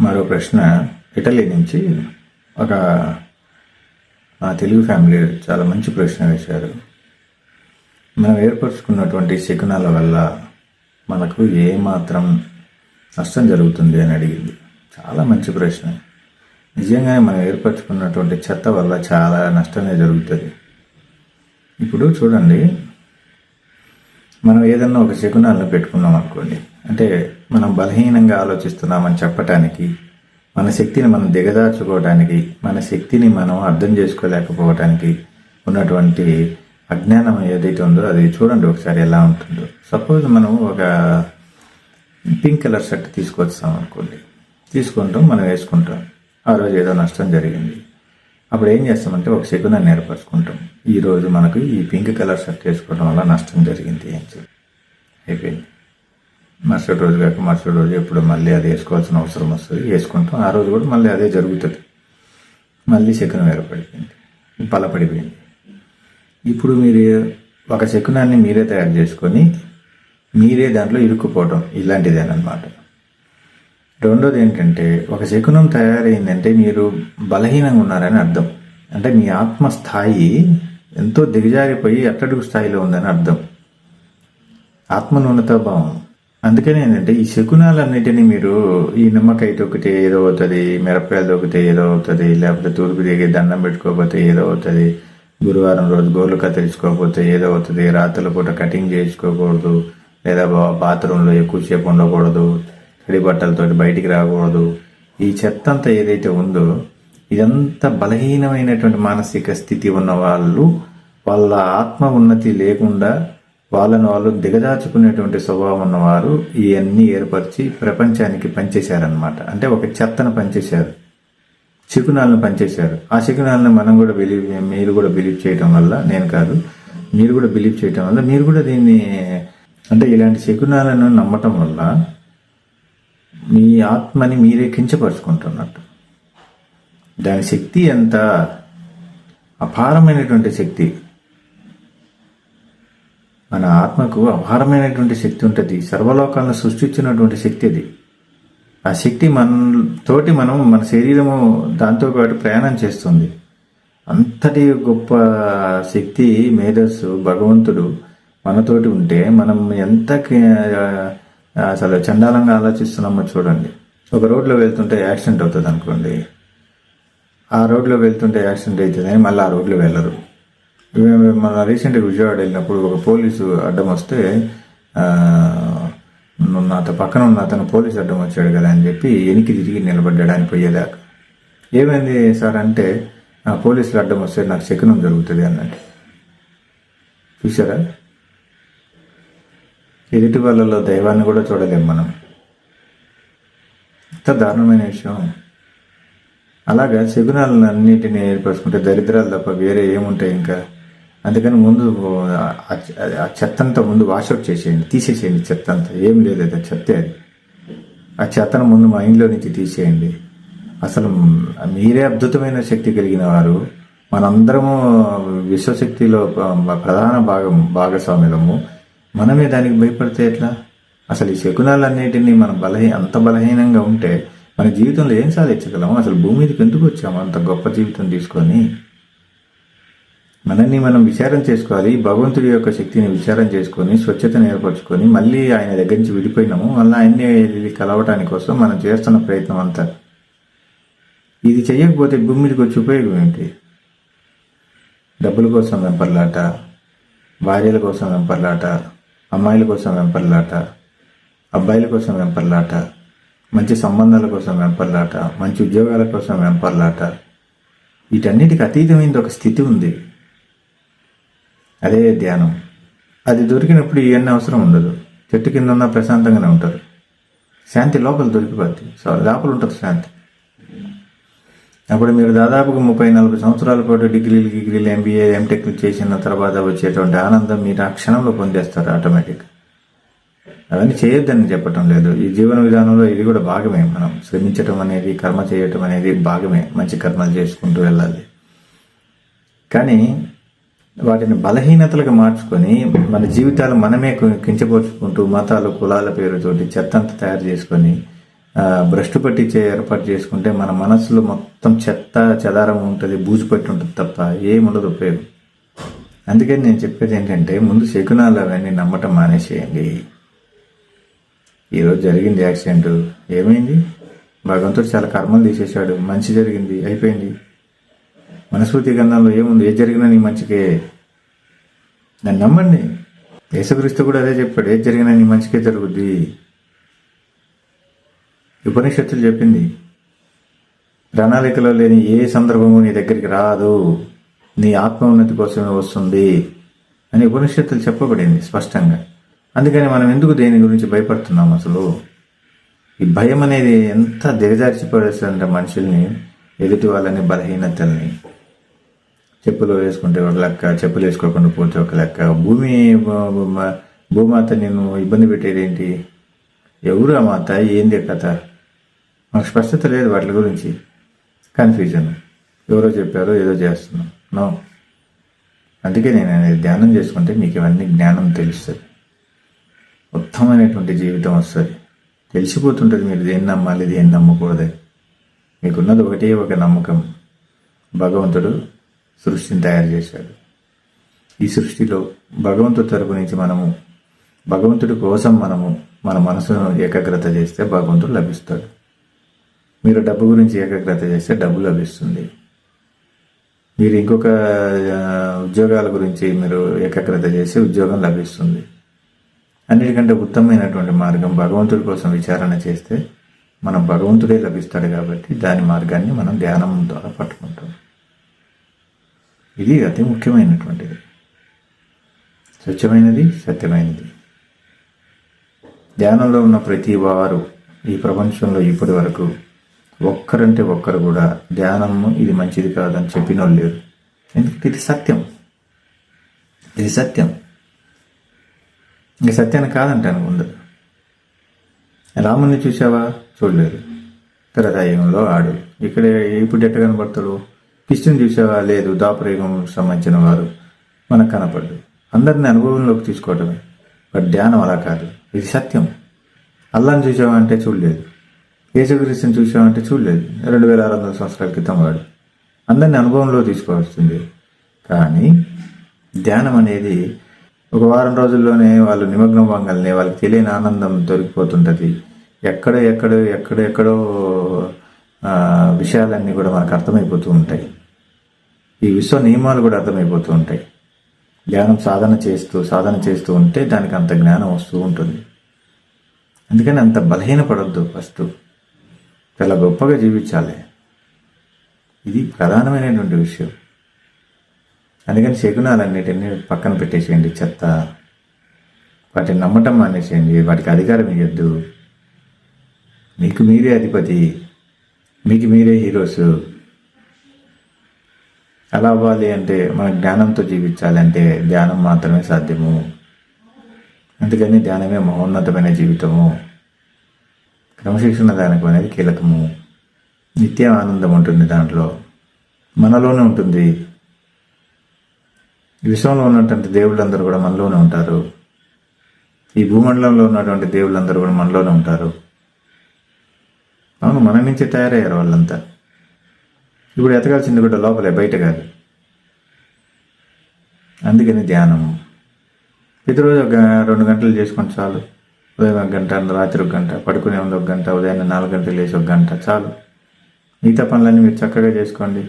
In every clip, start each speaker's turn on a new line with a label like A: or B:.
A: మరో ప్రశ్న. ఇటలీ నుంచి ఒక మా తెలుగు ఫ్యామిలీ చాలా మంచి ప్రశ్న వేశారు. మనం ఏర్పరచుకున్నటువంటి శకునాల వల్ల మనకు ఏమాత్రం నష్టం జరుగుతుంది అని అడిగింది. చాలా మంచి ప్రశ్న. నిజంగానే మనం ఏర్పరచుకున్నటువంటి చెత్త వల్ల చాలా నష్టమే జరుగుతుంది. ఇప్పుడు చూడండి. మనం ఏదన్నా ఒక శకునాలను పెట్టుకున్నాం అనుకోండి. అంటే మనం బలహీనంగా ఆలోచిస్తున్నామని చెప్పటానికి మన శక్తిని మనం దిగదార్చుకోవడానికి మన శక్తిని మనం అర్థం చేసుకోలేకపోవటానికి ఉన్నటువంటి అజ్ఞానం ఏదైతే ఉందో అది చూడండి ఒకసారి ఎలా ఉంటుందో. సపోజ్ మనం ఒక పింక్ కలర్ షర్ట్ తీసుకొచ్చాం అనుకోండి. తీసుకుంటాం మనం వేసుకుంటాం. ఆ రోజు ఏదో నష్టం జరిగింది. అప్పుడు ఏం చేస్తామంటే ఒక శకునాన్ని ఏర్పరచుకుంటాం ఈరోజు మనకు ఈ పింక్ కలర్ షర్ట్ వేసుకోవడం వల్ల నష్టం జరిగింది అని చెప్పి. అయిపోయింది. మరుసటి రోజు కాక మరుసటి రోజు ఎప్పుడు మళ్ళీ అది వేసుకోవాల్సిన అవసరం వస్తుంది. వేసుకుంటాం. ఆ రోజు కూడా మళ్ళీ అదే జరుగుతుంది. మళ్ళీ శకునం ఏర్పడిపోయింది. బలపడిపోయింది. ఇప్పుడు మీరు ఒక శకునాన్ని మీరే తయారు చేసుకొని మీరే దాంట్లో ఇరుక్కుపోవడం ఇలాంటిదేనమాట రెండోది ఏంటంటే ఒక శకునం తయారైందంటే మీరు బలహీనంగా ఉన్నారని అర్థం. అంటే మీ ఆత్మ స్థాయి ఎంతో దిగజారిపోయి అట్టడుగు స్థాయిలో ఉందని అర్థం. ఆత్మనున్నత భావం. అందుకని ఏంటంటే ఈ శకునాలన్నిటినీ మీరు ఈ నిమ్మకాయతో ఒకటి ఏదో అవుతుంది మిరపకాయలు ఒకటి ఏదో అవుతుంది లేకపోతే తూర్పు దిగి దండం పెట్టుకోకపోతే ఏదో అవుతుంది గురువారం రోజు గోర్లు కత్తిరించుకోకపోతే ఏదో అవుతుంది రాత్రుల పూట కటింగ్ చేయించుకోకూడదు లేదా బాత్రూంలో ఎక్కువసేపు ఉండకూడదు తడి బట్టలతో బయటికి రాకూడదు. ఈ చెత్త అంతా ఏదైతే ఉందో ఇదంతా బలహీనమైనటువంటి మానసిక స్థితి ఉన్న వాళ్ళు వాళ్ళ ఆత్మ ఉన్నతి లేకుండా వాళ్ళను వాళ్ళు దిగదాచుకునేటువంటి స్వభావం ఉన్నవారు ఇవన్నీ ఏర్పరిచి ప్రపంచానికి పనిచేశారనమాట అంటే ఒక చెత్తను పనిచేశారు. శకునాలను పనిచేశారు. ఆ శకునాలను మనం కూడా బిలీవ్ మీరు కూడా బిలీవ్ చేయటం వల్ల నేను కాదు మీరు కూడా బిలీవ్ చేయటం వల్ల మీరు కూడా దీన్ని అంటే ఇలాంటి శకునాలను నమ్మటం వల్ల మీ ఆత్మని మీరే కించపరుచుకుంటున్నట్టు. దాని శక్తి ఎంత అపారమైనటువంటి శక్తి. మన ఆత్మకు అపారమైనటువంటి శక్తి ఉంటుంది. సర్వలోకాలను సృష్టించినటువంటి శక్తి అది. ఆ శక్తి మన తోటి మనం మన శరీరము దాంతో పాటు ప్రయాణం చేస్తుంది. అంతటి గొప్ప శక్తి మేధస్సు భగవంతుడు మనతోటి ఉంటే మనం ఎంత అసలు చండాలంగా ఆలోచిస్తున్నామో చూడండి. ఒక రోడ్లో వెళ్తుంటే యాక్సిడెంట్ అవుతుంది అనుకోండి ఆ రోడ్లో వెళ్తుంటే యాక్సిడెంట్ అవుతుందని మళ్ళీ ఆ రోడ్లో వెళ్ళరు. మన రీసెంట్గా విజయవాడ వెళ్ళినప్పుడు ఒక పోలీసు అడ్డం వస్తే నాతో పక్కన ఉన్న అతను పోలీసు అడ్డం వచ్చాడు కదా అని చెప్పి వెనక్కి తిరిగి నిలబడ్డాడు ఆయన పోయేదాకా. ఏమైంది సార్ అంటే "ఆ, పోలీసులు అడ్డం వస్తే నాకు శకునం జరుగుతుంది అన్నట్టు. చూసారా ఎదుటి వాళ్ళలో దైవాన్ని కూడా చూడలేం మనం. ఎంత దారుణమైన విషయం. అలాగా శకునాలను ఏర్పరచుకుంటే దరిద్రాలు తప్ప వేరే ఏముంటాయి ఇంకా? అందుకని ముందు ఆ చెత్త అంతా ముందు వాషౌట్ చేసేయండి తీసేసేయండి చెత్త అంతా ఏం లేదు అది చెత్తే అది. ఆ చెత్తను ముందు మా ఇంట్లో నుంచి తీసేయండి. అసలు మీరే అద్భుతమైన శక్తి కలిగిన వారు. మనందరము విశ్వశక్తిలో ప్రధాన భాగం భాగస్వామ్యము మనమే దానికి భయపడితే ఎట్లా? అసలు ఈ శకునాలన్నిటినీ మనం బలహీ అంత బలహీనంగా ఉంటే మన జీవితంలో ఏం సాధించగలము? అసలు భూమి మీదకి ఎందుకు వచ్చాము అంత గొప్ప జీవితం తీసుకొని? మనల్ని మనం విచారం చేసుకోవాలి భగవంతుడి యొక్క శక్తిని విచారం చేసుకొని స్వచ్ఛతను ఏర్పరచుకొని మళ్ళీ ఆయన దగ్గర నుంచి విడిపోయినాము. మళ్ళీ ఆయన్ని వెళ్ళి కలవటానికి కోసం మనం చేస్తున్న ప్రయత్నం అంతా. ఇది చేయకపోతే భూమి మీదకి వచ్చి ఉపయోగం ఏంటి? డబ్బుల కోసం వెంపర్లాట భార్యల కోసం వెంపర్లాట అమ్మాయిల కోసం వెంపర్లాట అబ్బాయిల కోసం వెంపర్లాట మంచి సంబంధాల కోసం వెంపర్లాట మంచి ఉద్యోగాల కోసం వెంపర్లాట. వీటన్నిటికి అతీతమైనది ఒక స్థితి ఉంది. అదే ధ్యానం. అది దొరికినప్పుడు ఇవన్నీ అవసరం ఉండదు. చెట్టు కింద ఉన్న ప్రశాంతంగానే ఉంటారు. శాంతి లోపల దొరికిపోద్ది. లోపల ఉంటుంది శాంతి. అప్పుడు మీరు దాదాపుగా ముప్పై నలభై సంవత్సరాల పాటు డిగ్రీలు డిగ్రీలు ఎంబీఏ ఎంటెక్లు చేసిన తర్వాత వచ్చేటువంటి ఆనందం మీరు ఆ క్షణంలో పొందేస్తారు ఆటోమేటిక్ అవన్నీ చేయొద్దని చెప్పటం లేదు. ఈ జీవన విధానంలో ఇది కూడా భాగమే మనం. శ్రమించటం అనేది కర్మ చేయటం అనేది భాగమే. మంచి కర్మలు చేసుకుంటూ వెళ్ళాలి. కానీ వాటిని బలహీనతలుగా మార్చుకొని మన జీవితాలు మనమే కించపరుచుకుంటూ మతాలు కులాల పేరుతోటి చెత్తంతా తయారు చేసుకొని భ్రష్టు పట్టించే ఏర్పాటు చేసుకుంటే మన మనసులో మొత్తం చెత్త చెదారం ఉంటుంది బూజు పట్టి ఉంటుంది తప్ప ఏముండదు ఉపయోగం. అందుకని నేను చెప్పేది ఏంటంటే ముందు శకునాలు అవన్నీ నమ్మటం మానేసేయండి. ఈరోజు జరిగింది యాక్సిడెంట్. ఏమైంది? భగవంతుడు చాలా కర్మలు తీసేశాడు. మంచి జరిగింది. అయిపోయింది. మనస్ఫూర్తి గంధంలో ఏముంది? ఏది జరిగినా నీ మంచికే. నన్ను నమ్మండి. యేసుక్రీస్తు కూడా అదే చెప్పాడు. ఏది జరిగినా నీ మంచికే జరుగుద్ది. ఉపనిషత్తులు చెప్పింది ప్రణాళికలో లేని ఏ సందర్భము నీ దగ్గరికి రాదు. నీ ఆత్మ ఉన్నతి కోసమే వస్తుంది అని ఉపనిషత్తులు చెప్పబడింది స్పష్టంగా. అందుకని మనం ఎందుకు దేని గురించి భయపడుతున్నాం అసలు? ఈ భయం అనేది ఎంత దిగజార్చిపడేస్తుందంటే మనుషుల్ని ఎదుటి వాళ్ళని బలహీనతల్ని చెప్పులు వేసుకుంటే ఒక లెక్క చెప్పులు వేసుకోకుండా పోతే ఒక లెక్క. భూమి భూమాత నేను ఇబ్బంది పెట్టేదేంటి ఎవరు ఆ మాత? ఏంది కథ? మాకు స్పష్టత లేదు వాటి గురించి. కన్ఫ్యూజన్ ఎవరో చెప్పారో ఏదో చేస్తున్నాం. నో అందుకే నేను అనేది ధ్యానం చేసుకుంటే మీకు ఇవన్నీ జ్ఞానం తెలుస్తుంది. ఉత్తమమైనటువంటి జీవితం వస్తుంది. తెలిసిపోతుంటుంది మీరు దేన్ని నమ్మాలి దేన్ని నమ్మకూడదు మీకున్నది ఒకటే ఒక నమ్మకం. భగవంతుడు సృష్టిని తయారు చేశాడు. ఈ సృష్టిలో భగవంతుడి తరపు నుంచి మనము భగవంతుడి కోసం మనము మన మనసును ఏకాగ్రత చేస్తే భగవంతుడు లభిస్తాడు. మీరు డబ్బు గురించి ఏకాగ్రత చేస్తే డబ్బు లభిస్తుంది. మీరు ఇంకొక ఉద్యోగాల గురించి మీరు ఏకాగ్రత చేస్తే ఉద్యోగం లభిస్తుంది. అన్నిటికంటే ఉత్తమమైనటువంటి మార్గం భగవంతుడి కోసం విచారణ చేస్తే మనం భగవంతుడే లభిస్తాడు కాబట్టి దాని మార్గాన్ని మనం ధ్యానం ద్వారా పట్టుకుంటాం. ఇది అతి ముఖ్యమైనటువంటిది. స్వచ్ఛమైనది సత్యమైనది. ధ్యానంలో ఉన్న ప్రతి వారు ఈ ప్రపంచంలో ఇప్పటి వరకు ఒక్కరంటే ఒక్కరు కూడా ధ్యానము ఇది మంచిది కాదని చెప్పిన వాళ్ళు లేరు. ఎందుకంటే ఇది సత్యం. ఇది సత్యం. ఇంక సత్యాన్ని కాదంటాను ముందు. రాముని చూసావా? చూడలేదు. త్రేతాయుగంలో ఆడు. ఇక్కడ ఇప్పుడు ఎట్ట కనబడతాడు? కృష్ణుని చూసావా లేదు దాపరేగం సంబంధించిన వారు మనకు కనపడదు అందరిని అనుభవంలోకి తీసుకోవటమే. బట్ ధ్యానం అలా కాదు. ఇది సత్యం. అల్లాని చూసామంటే చూడలేదు. యేసుక్రీస్తుని చూసామంటే చూడలేదు. రెండు వేల ఆరు వందల సంవత్సరాల క్రితం వాడు. అందరిని అనుభవంలో తీసుకోవాల్సింది. కానీ ధ్యానం అనేది ఒక వారం రోజుల్లోనే వాళ్ళు నిమగ్నం వంగల్ని వాళ్ళకి తెలియని ఆనందం దొరికిపోతుంటుంది. ఎక్కడ ఎక్కడో ఎక్కడెక్కడో విషయాలన్నీ కూడా మనకు అర్థమైపోతూ ఉంటాయి. ఈ విశ్వ నియమాలు కూడా అర్థమైపోతూ ఉంటాయి. ధ్యానం సాధన చేస్తూ సాధన చేస్తూ ఉంటే దానికి అంత జ్ఞానం వస్తూ ఉంటుంది. అందుకని అంత బలహీనపడద్దు ఫస్ట్. చాలా గొప్పగా జీవించాలి. ఇది ప్రధానమైనటువంటి విషయం. అందుకని శకునాలన్నిటిని పక్కన పెట్టేసేయండి చెత్త. వాటిని నమ్మటం మానేసేయండి వాటికి అధికారం ఇవ్వద్దు మీకు మీరే అధిపతి మీకు మీరే హీరోస్. అలా అవ్వాలి అంటే మన జ్ఞానంతో జీవించాలి అంటే ధ్యానం మాత్రమే సాధ్యము. అందుకని ధ్యానమే మహోన్నతమైన జీవితము. క్రమశిక్షణ దానికి అనేది కీలకము. నిత్యం ఆనందం ఉంటుంది దాంట్లో. మనలోనే ఉంటుంది. విశ్వంలో ఉన్నటువంటి దేవుళ్ళందరూ కూడా మనలోనే ఉంటారు. ఈ భూమండలంలో ఉన్నటువంటి దేవుళ్ళందరూ కూడా మనలోనే ఉంటారు. అవును మన నుంచి తయారయ్యారు వాళ్ళంతా. ఇప్పుడు ఎతకాల్సింది కూడా లోపలే బయట కాదు అందుకని ధ్యానం ప్రతిరోజు ఒక రెండు గంటలు చేసుకుంటే చాలు. ఉదయం ఒక గంట రాత్రి ఒక గంట పడుకునే ముందు ఒక గంట ఉదయాన్నే నాలుగు గంటలు లేచి ఒక గంట చాలు. మిగతా పనులన్నీ మీరు చక్కగా చేసుకోండి.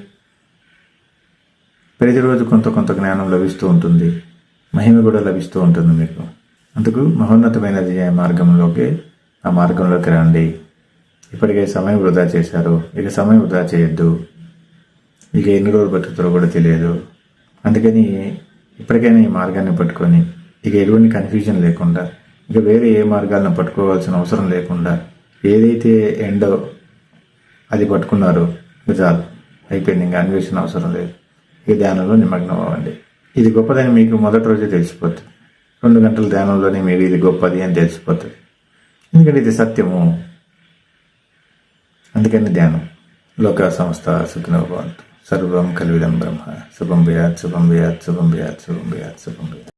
A: ప్రతిరోజు కొంత కొంత జ్ఞానం లభిస్తూ ఉంటుంది. మహిమ కూడా లభిస్తూ ఉంటుంది మీకు. అందుకు మహోన్నతమైన మార్గంలోకి ఆ మార్గంలోకి రండి. ఇప్పటికే సమయం వృధా చేశారు. ఇక సమయం వృధా చేయొద్దు. ఇక ఎన్ని రోజులు బతుకుతారో కూడా తెలియదు. అందుకని ఇప్పటికైనా ఈ మార్గాన్ని పట్టుకొని ఇక ఎటువంటి కన్ఫ్యూజన్ లేకుండా ఇక వేరే ఏ మార్గాలను పట్టుకోవాల్సిన అవసరం లేకుండా ఏదైతే ఎండో అది పట్టుకున్నారో ఇక చాలు అయిపోయింది ఇంకా అన్వేషణ అవసరం లేదు. ఈ ధ్యానంలో నిమగ్నం అవ్వండి. ఇది గొప్పదని మీకు మొదటి రోజే తెలిసిపోతుంది. రెండు గంటల ధ్యానంలోనే మీరు ఇది గొప్పది అని తెలిసిపోతుంది. ఎందుకంటే ఇది సత్యము. అందుకని ధ్యానం. లోక సంస్థ సుఖినో സർവം കലുലം ബ്രഹ്മ. ശുഭം വ്യാത് ശുഭം വ്യാത് ശുഭം വ്യാത് ശുഭം വ്യാത് ശുഭം വ്യാത്.